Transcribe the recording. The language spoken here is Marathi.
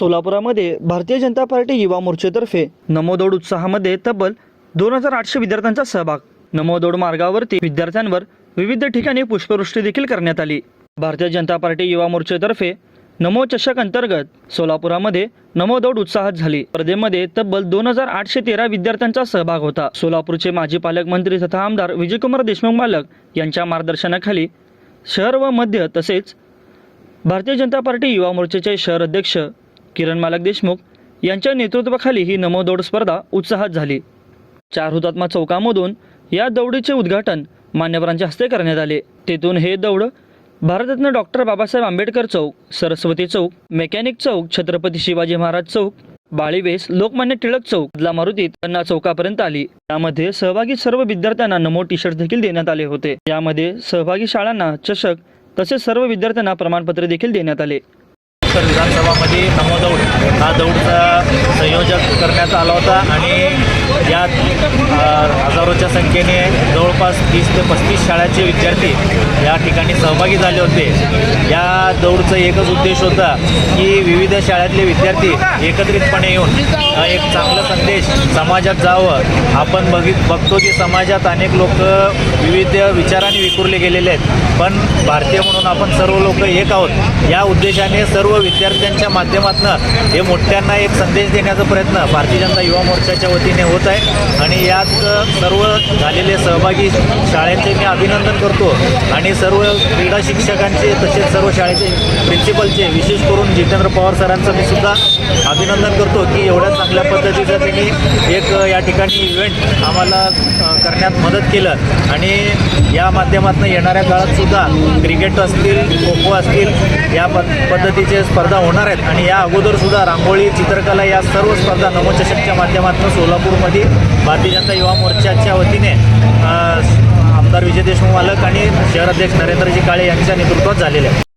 सोलापुरामध्ये भारतीय जनता पार्टी युवा मोर्चेतर्फे नमोदौड उत्साहामध्ये तब्बल दोन हजार आठशे विद्यार्थ्यांचा सहभाग. नमोदौड मार्गावरती विद्यार्थ्यांवर विविध ठिकाणी पुष्पवृष्टी देखील करण्यात आली. भारतीय जनता पार्टी युवा मोर्चेतर्फे नमो चषक अंतर्गत सोलापुरामध्ये नमोदौड उत्साहात झाली. स्पर्धेमध्ये तब्बल दोन हजार आठशे तेरा विद्यार्थ्यांचा सहभाग होता. सोलापूरचे माजी पालकमंत्री तथा आमदार विजयकुमार देशमुख मालक यांच्या मार्गदर्शनाखाली शहर व मध्य तसेच भारतीय जनता पार्टी युवा मोर्चाचे शहर अध्यक्ष किरण मालक देशमुख यांच्या नेतृत्वाखाली ही नमोदौड स्पर्धा उत्साहात झाली. चार हुतात्मा चौकामधून या दौडीचे उद्घाटन मान्यवरांच्या हस्ते करण्यात आले. तेथून हे दौड भारतरत्न डॉक्टर बाबासाहेब आंबेडकर चौक सरस्वती चौक मेकॅनिक चौक छत्रपती शिवाजी महाराज चौक बाळीवेस लोकमान्य टिळक चौक बदला मारुती त्यांना चौकापर्यंत आली. यामध्ये सहभागी सर्व विद्यार्थ्यांना नमो टी शर्ट देखील देण्यात आले होते. यामध्ये सहभागी शाळांना चषक तसेच सर्व विद्यार्थ्यांना प्रमाणपत्र देखील देण्यात आले. तर विधानसभामध्ये नमो दौड हा दौडचा संयोजक करण्यात आला होता आणि यात हजारोच्या संख्येने जवळपास तीस ते पस्तीस शाळांचे विद्यार्थी या ठिकाणी सहभागी झाले होते. या दौडचा एकच उद्देश होता की विविध शाळेतले विद्यार्थी एकत्रितपणे येऊन एक चांगला संदेश समाजात जावं. आपण बघित बघतो की समाजात अनेक लोक विविध विचारांनी विखुरले गेलेले आहेत. पण भारतीय म्हणून आपण सर्व लोक एक आहोत. या उद्देशाने सर्व विद्यार्थ्यांच्या माध्यमातून हे मोठ्यांना एक संदेश देण्याचा प्रयत्न भारतीय जनता युवा मोर्चाच्या वतीने होत आहे. आणि यात सर्व झालेले सहभागी शाळेचे मी अभिनंदन करतो. आणि सर्व क्रीडा शिक्षकांचे तसेच सर्व शाळेचे प्रिन्सिपलचे विशेष करून जितेंद्र पवार सरांचं मी सुद्धा अभिनंदन करतो की एवढ्या चांगल्या पद्धतीचं त्यांनी एक या ठिकाणी इव्हेंट आम्हाला करण्यात मदत केलं. आणि या माध्यमातून येणाऱ्या काळात सुद्धा क्रिकेट असतील खो खो असतील या प पद्धतीचे स्पर्धा होणार आहेत. आणि या अगोदर सुद्धा रांगोळी चित्रकला या सर्व स्पर्धा नमोचषकच्या माध्यमातून सोलापूर मध्ये भारतीय जनता युवा मोर्चाच्या वतीने आमदार विजय देशमुख मालक आणि शहराध्यक्ष नरेंद्रजी काळे यांच्या नेतृत्वात झालेल्या